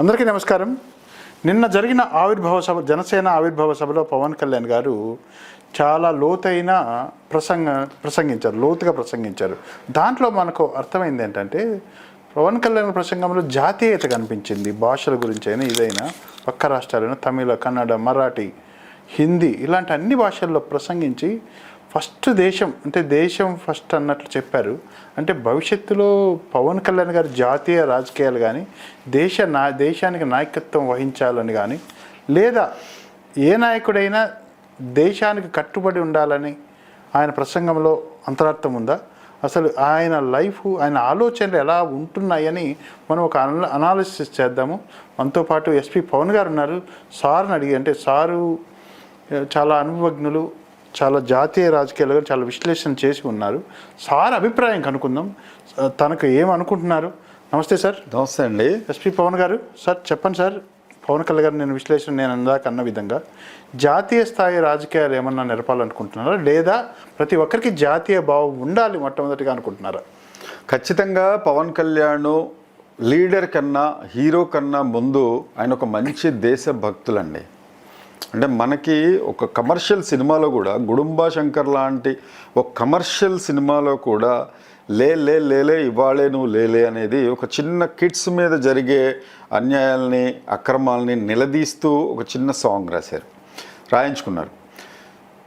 అందరికీ నమస్కారం. నిన్న జరిగిన ఆవిర్భావ సభ జనసేన ఆవిర్భావ సభలో పవన్ కళ్యాణ్ గారు చాలా లోతైన ప్రసంగ ప్రసంగించారు లోతుగా ప్రసంగించారు. దాంట్లో మనకు అర్థమైంది ఏంటంటే పవన్ కళ్యాణ్ ప్రసంగంలో జాతీయత కనిపించింది. భాషల గురించి అయినా ఇదైనా పక్క రాష్ట్రాలైనా తమిళ కన్నడ మరాఠీ హిందీ ఇలాంటి అన్ని భాషల్లో ప్రసంగించి ఫస్ట్ దేశం అంటే దేశం ఫస్ట్ అన్నట్లు చెప్పారు. అంటే భవిష్యత్తులో పవన్ కళ్యాణ్ గారి జాతీయ రాజకీయాలు కానీ దేశ నా దేశానికి నాయకత్వం వహించాలని కానీ లేదా ఏ నాయకుడైనా దేశానికి కట్టుబడి ఉండాలని ఆయన ప్రసంగంలో అంతరార్థం ఉందా? అసలు ఆయన లైఫ్ ఆయన ఆలోచనలు ఎలా ఉంటున్నాయని మనం ఒక అన అనాలిసిస్ చేద్దాము. మనతో పాటు ఎస్పి పవన్ గారు ఉన్నారు. సార్ని అడిగి అంటే సారు చాలా అనుభవజ్ఞులు చాలా జాతీయ రాజకీయాలు కూడా చాలా విశ్లేషణ చేసి ఉన్నారు. సార్ అభిప్రాయం కనుక్కుందాం. తనకు ఏమనుకుంటున్నారు నమస్తే సార్. నమస్తే అండి. ఎస్పి పవన్ గారు సార్ చెప్పండి సార్. పవన్ కళ్యాణ్ గారు నేను విశ్లేషణ నేను అందాక అన్న విధంగా జాతీయ స్థాయి రాజకీయాలు ఏమన్నా నెరపాలనుకుంటున్నారా? లేదా ప్రతి ఒక్కరికి జాతీయ భావం ఉండాలి మొట్టమొదటిగా అనుకుంటున్నారా? ఖచ్చితంగా పవన్ కళ్యాణ్ లీడర్ కన్నా హీరో కన్నా ముందు ఆయన ఒక మంచి దేశ భక్తులండి అంటే మనకి ఒక కమర్షియల్ సినిమాలో కూడా గుడుంబా శంకర్ లాంటి ఒక కమర్షియల్ సినిమాలో కూడా లే లే లేలే ఇవాళే నువ్వు లేలే అనేది ఒక చిన్న కిడ్స్ మీద జరిగే అన్యాయాల్ని అక్రమాలని నిలదీస్తూ ఒక చిన్న సాంగ్ రాశారు. రాయించుకున్నారు.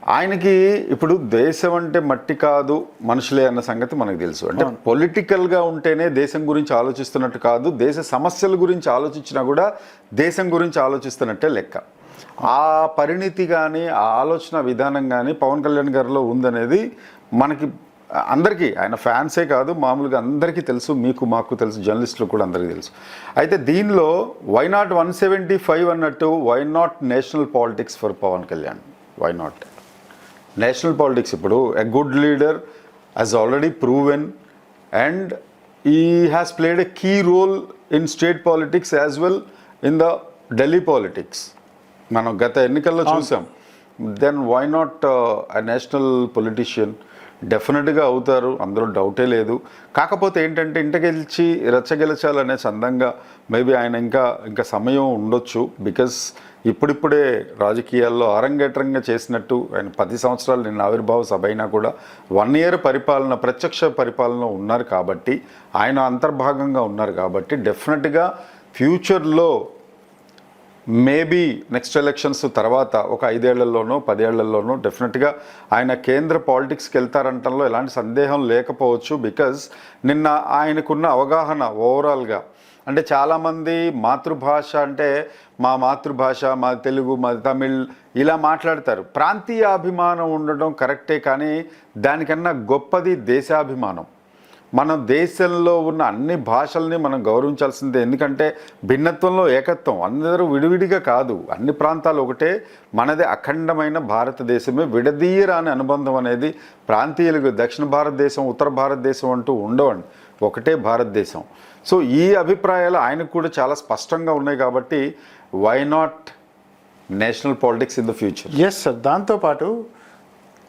ఆయనకి ఇప్పుడు దేశం అంటే మట్టి కాదు మనుషులే అన్న సంగతి మనకు తెలుసు. అంటే పొలిటికల్గా ఉంటేనే దేశం గురించి ఆలోచిస్తున్నట్టు కాదు దేశ సమస్యల గురించి ఆలోచించినా కూడా దేశం గురించి ఆలోచిస్తున్నట్టే లెక్క. ఆ పరిణితి కానీ ఆ ఆలోచన విధానం కానీ పవన్ కళ్యాణ్ గారిలో ఉందనేది మనకి అందరికీ ఆయన ఫ్యాన్సే కాదు మామూలుగా అందరికీ తెలుసు మీకు మాకు తెలుసు జర్నలిస్టులు కూడా అందరికీ తెలుసు. అయితే దీనిలో why not one seventy five అన్నట్టు why not national politics for Pawan Kalyan? Why not national politics ఇప్పుడు a good leader has already proven and he has played a key role in state politics as well in the Delhi politics మనం గత ఎన్నికల్లో చూసాం. Then why not national politician డెఫినెట్గా అవుతారు. అందులో డౌటే లేదు. కాకపోతే ఏంటంటే ఇంటగెలిచి రెచ్చగెలచాలనే సందంగా మేబీ ఆయన ఇంకా ఇంకా సమయం ఉండొచ్చు. బికాస్ ఇప్పుడిప్పుడే రాజకీయాల్లో అరంగేట్రంగా చేసినట్టు ఆయన పది సంవత్సరాలు నిన్న ఆవిర్భావ సభ అయినా కూడా వన్ ఇయర్ పరిపాలన ప్రత్యక్ష పరిపాలన ఉన్నారు కాబట్టి ఆయన అంతర్భాగంగా ఉన్నారు కాబట్టి డెఫినెట్గా ఫ్యూచర్లో మేబీ నెక్స్ట్ ఎలక్షన్స్ తర్వాత ఒక ఐదేళ్ళలోనో పదేళ్ళలోనో డెఫినెట్గా ఆయన కేంద్ర పాలిటిక్స్కి వెళ్తారంటంలో ఎలాంటి సందేహం లేకపోవచ్చు బికాజ్ నిన్న ఆయనకున్న అవగాహన ఓవరాల్గా. అంటే చాలామంది మాతృభాష అంటే మా మాతృభాష మా తెలుగు మా తమిళ్ ఇలా మాట్లాడతారు. ప్రాంతీయ అభిమానం ఉండడం కరెక్టే కానీ దానికన్నా గొప్పది దేశాభిమానం. మనం దేశంలో ఉన్న అన్ని భాషల్ని మనం గౌరవించాల్సిందే. ఎందుకంటే భిన్నత్వంలో ఏకత్వం అందరూ విడివిడిగా కాదు. అన్ని ప్రాంతాలు ఒకటే. మనది అఖండమైన భారతదేశమే. విడదీయరాని అనుబంధం అనేది ప్రాంతీయులకు దక్షిణ భారతదేశం ఉత్తర భారతదేశం అంటూ ఉండవండి. ఒకటే భారతదేశం. సో ఈ అభిప్రాయాలు ఆయనకు కూడా చాలా స్పష్టంగా ఉన్నాయి కాబట్టి why not national politics in the future yes sir దాంతోపాటు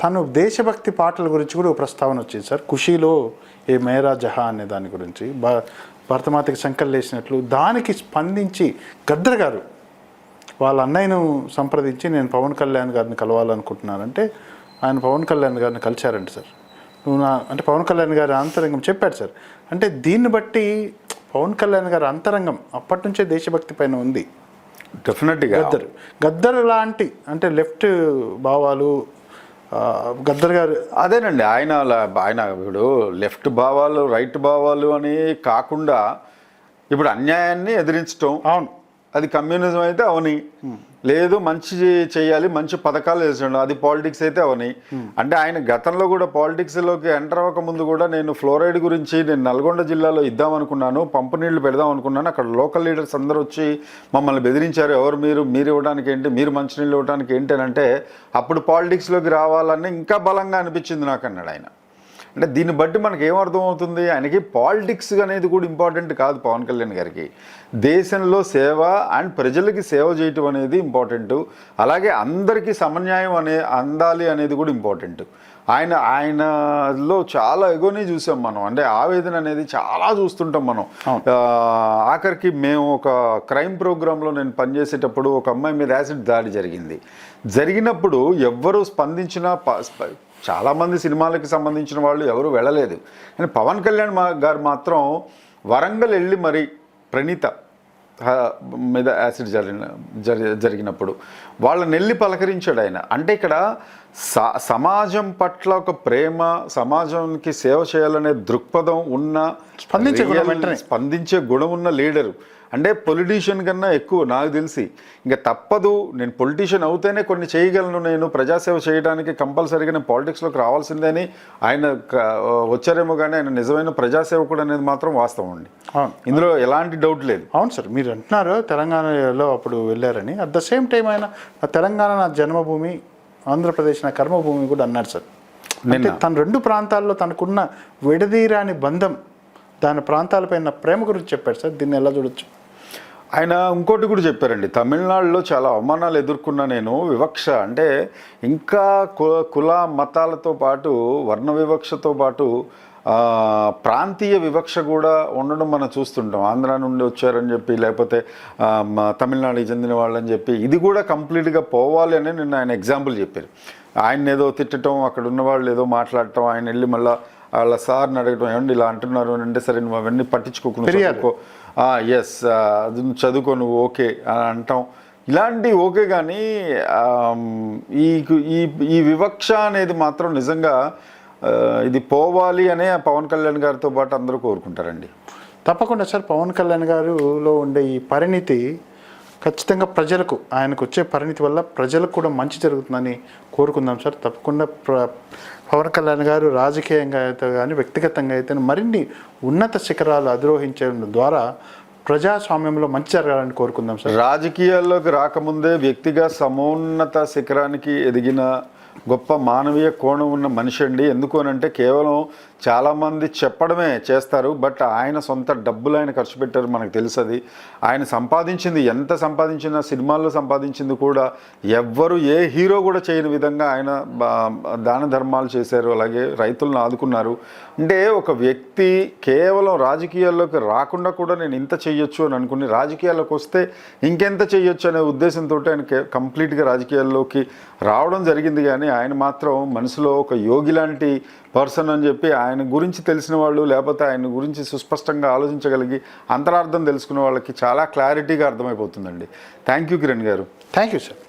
తను దేశభక్తి పాటల గురించి కూడా ఒక ప్రస్తావన వచ్చింది సార్. ఖుషీలో ఏ మేరా జహా అనే దాని గురించి భా భరతమాతకి శంకర్లు వేసినట్లు దానికి స్పందించి గద్దర్ గారు వాళ్ళ అన్నయ్యను సంప్రదించి నేను పవన్ కళ్యాణ్ గారిని కలవాలనుకుంటున్నానంటే ఆయన పవన్ కళ్యాణ్ గారిని కలిశారంట సార్. నువ్వు నా అంటే పవన్ కళ్యాణ్ గారి అంతరంగం చెప్పాడు సార్. అంటే దీన్ని బట్టి పవన్ కళ్యాణ్ గారి అంతరంగం అప్పటి నుంచే దేశభక్తి పైన ఉంది. డెఫినెట్గా గద్దర్ గద్దర్ లాంటి అంటే లెఫ్ట్ భావాలు గద్దర్ గారు. అదేనండి ఆయన ఆయన ఇప్పుడు లెఫ్ట్ భావాలు రైట్ భావాలు అని కాకుండా ఇప్పుడు అన్యాయాన్ని ఎదిరించటం అవును. అది కమ్యూనిజం అయితే అవని. లేదు మంచి చేయాలి మంచి పథకాలు వేసండి అది పాలిటిక్స్ అయితే అవని. అంటే ఆయన గతంలో కూడా పాలిటిక్స్లోకి ఎంటర్ అవ్వక ముందు కూడా నేను ఫ్లోరైడ్ గురించి నేను నల్గొండ జిల్లాలో ఇద్దాం అనుకున్నాను పంపు నీళ్ళు పెడదాం అనుకున్నాను. అక్కడ లోకల్ లీడర్స్ అందరూ వచ్చి మమ్మల్ని బెదిరించారు. ఎవరు మీరు? మీరు ఇవ్వడానికి ఏంటి? మీరు మంచినీళ్ళు ఇవ్వడానికి ఏంటి అని అంటే అప్పుడు పాలిటిక్స్లోకి రావాలని ఇంకా బలంగా అనిపించింది నాకు అన్నాడు ఆయన. అంటే దీన్ని బట్టి మనకి ఏమర్థం అవుతుంది ఆయనకి పాలిటిక్స్ అనేది కూడా ఇంపార్టెంట్ కాదు పవన్ కళ్యాణ్ గారికి. దేశంలో సేవ అండ్ ప్రజలకి సేవ చేయటం అనేది ఇంపార్టెంట్ అలాగే అందరికీ సమన్యాయం అనే అందాలి అనేది కూడా ఇంపార్టెంట్ ఆయన ఆయనలో చాలా ఎగోని చూసాం మనం. అంటే ఆవేదన అనేది చాలా చూస్తుంటాం మనం. ఆఖరికి మేము ఒక క్రైమ్ ప్రోగ్రాంలో నేను పనిచేసేటప్పుడు ఒక అమ్మాయి మీద యాసిడ్ దాడి జరిగింది. జరిగినప్పుడు ఎవ్వరు స్పందించినా చాలామంది సినిమాలకి సంబంధించిన వాళ్ళు ఎవరు వెళ్ళలేదు. కానీ పవన్ కళ్యాణ్ మా- గారు మాత్రం వరంగల్ వెళ్ళి మరి ప్రణీత మీద యాసిడ్ జరిగిన జరి జరిగినప్పుడు వాళ్ళని వెళ్ళి పలకరించాడు ఆయన. అంటే ఇక్కడ స సమాజం పట్ల ఒక ప్రేమ సమాజానికి సేవ చేయాలనే దృక్పథం ఉన్న స్పందించే. స్పందించే గుణం ఉన్న లీడరు. అంటే పొలిటీషియన్ కన్నా ఎక్కువ నాకు తెలిసి ఇంకా తప్పదు నేను పొలిటీషియన్ అవుతేనే కొన్ని చేయగలను నేను ప్రజాసేవ చేయడానికి కంపల్సరీగా నేను పాలిటిక్స్లోకి రావాల్సిందే అని ఆయన వచ్చారేమో కానీ ఆయన నిజమైన ప్రజాసేవకుడు అనేది మాత్రం వాస్తవం అండి. ఇందులో ఎలాంటి డౌట్ లేదు. అవును సార్ మీరు అంటున్నారు తెలంగాణలో అప్పుడు వెళ్ళారని. అట్ ద సేమ్ టైం ఆయన తెలంగాణ నా జన్మభూమి ఆంధ్రప్రదేశ్ నా కర్మభూమి కూడా అన్నాడు సార్. అంటే తన రెండు ప్రాంతాల్లో తనకున్న విడదీరాని బంధం దాని ప్రాంతాలపైన ప్రేమ గురించి చెప్పాడు సార్. దీన్ని ఎలా చూడొచ్చు? ఆయన ఇంకోటి కూడా చెప్పారండి. తమిళనాడులో చాలా అవమానాలు ఎదుర్కొన్న నేను వివక్ష. అంటే ఇంకా కు- కుల మతాలతో పాటు వర్ణ వివక్షతో పాటు ప్రాంతీయ వివక్ష కూడా ఉండడం మనం చూస్తుంటాం. ఆంధ్ర నుండి వచ్చారని చెప్పి లేకపోతే తమిళనాడుకి చెందిన వాళ్ళని చెప్పి ఇది కూడా కంప్లీట్గా పోవాలి అని నిన్న ఆయన ఎగ్జాంపుల్ చెప్పారు. ఆయన ఏదో తిట్టడం అక్కడ ఉన్న వాళ్ళు ఏదో మాట్లాడటం ఆయన వెళ్ళి మళ్ళీ వాళ్ళ సార్ని అడగటం ఏమండి ఇలా అంటున్నారు? అంటే సరే నువ్వు అవన్నీ పట్టించుకోకుండా ఎస్ అది చదువుకో నువ్వు ఓకే అని అంటాం. ఇలాంటి ఓకే కానీ ఈ ఈ ఈ వివక్ష అనేది మాత్రం నిజంగా ఇది పోవాలి అనే పవన్ కళ్యాణ్ గారితో పాటు అందరూ కోరుకుంటారండి. తప్పకుండా సార్ పవన్ కళ్యాణ్ గారులో ఉండే ఈ పరిణితి ఖచ్చితంగా ప్రజలకు ఆయనకు వచ్చే పరిణితి వల్ల ప్రజలకు కూడా మంచి జరుగుతుందని కోరుకుందాం సార్. తప్పకుండా పవన్ కళ్యాణ్ గారు రాజకీయంగా అయితే కానీ వ్యక్తిగతంగా అయితే మరిన్ని ఉన్నత శిఖరాలు అధిరోహించడం ద్వారా ప్రజాస్వామ్యంలో మంచి జరగాలని కోరుకుందాం సార్. రాజకీయాల్లోకి రాకముందే వ్యక్తిగా సమోన్నత శిఖరానికి ఎదిగిన గొప్ప మానవీయ కోణం ఉన్న మనిషి అండి. ఎందుకు అనంటే కేవలం చాలామంది చెప్పడమే చేస్తారు బట్ ఆయన సొంత డబ్బులు ఆయన ఖర్చు పెట్టారు మనకు తెలుసది. ఆయన సంపాదించింది ఎంత సంపాదించినా సినిమాల్లో సంపాదించింది కూడా ఎవ్వరు ఏ హీరో కూడా చేయని విధంగా ఆయన దాన ధర్మాలు చేశారు అలాగే రైతులను ఆదుకున్నారు. అంటే ఒక వ్యక్తి కేవలం రాజకీయాల్లోకి రాకుండా కూడా నేను ఇంత చేయ చేయొచ్చు అని అనుకుని రాజకీయాల్లోకి వస్తే ఇంకెంత చేయొచ్చు అనే ఉద్దేశంతో ఆయన కంప్లీట్గా రాజకీయాల్లోకి రావడం జరిగింది కానీ ఆయన మాత్రం మనసులో ఒక యోగి లాంటి పర్సన్ అని చెప్పి ఆయన గురించి తెలిసిన వాళ్ళు లేకపోతే ఆయన గురించి సుస్పష్టంగా ఆలోచించగలిగి అంతరార్థం తెలుసుకున్న వాళ్ళకి చాలా క్లారిటీగా అర్థమైపోతుందండి. Thank you Kiran garu. Thank you sir.